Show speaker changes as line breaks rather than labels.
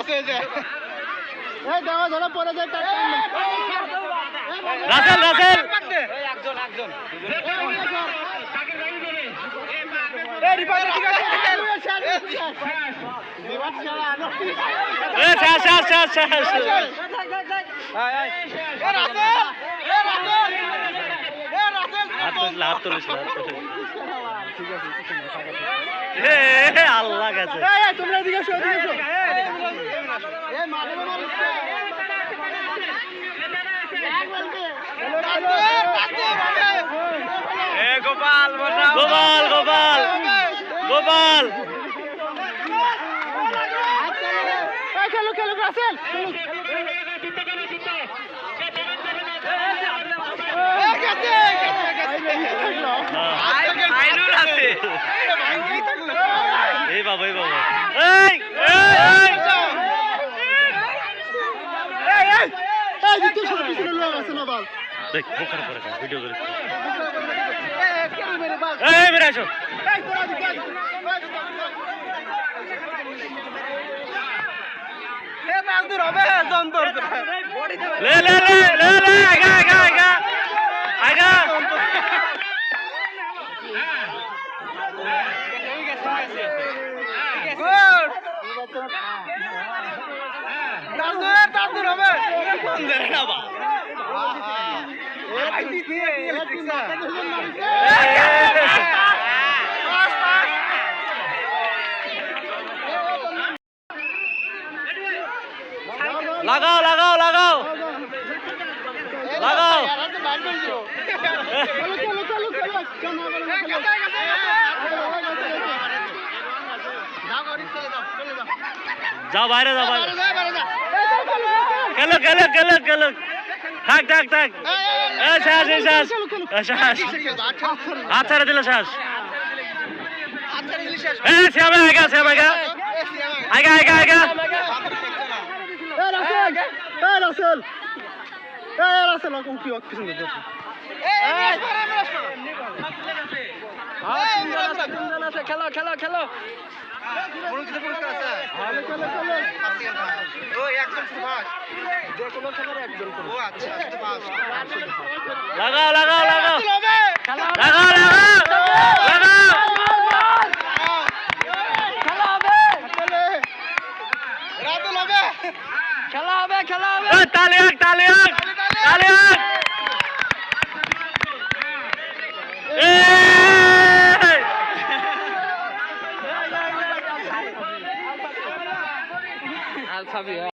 আছে এই যে এই দেওয়া ধরে পড়ে যায় টাকা
রাসেল রাসেল!
একজন একজন। এই রিপাতে
গোপাল গোপাল গোপাল গোপাল
খেলো খেলো রাসেল
আইনুল আছে এই বাবা এই বাবা এই এই এই দেখ বোকার পরে ভিডিও করে এই বেরে আসো। লে লে লে লে লে আগা আগা আগা আগা লাগাও লাগাও লাগাও। লাগাও। যাও বাইরে যাও বাইরে। খেলো খেলো খেলো থাক থাক থাক। এ শেষ এ শেষ। এ শেষ। হাত ছেড়ে দিলে এ শ্যামে আগা শ্যামে আগা আগা আগা আগা
খেলো খেলো খেলো।
লাগাও লাগাও লাগাও লাগাও লাগাও লাগাও
খেলা হবে খেলা হবে।
তালি হাক তালি হাক তালি হাক
have you.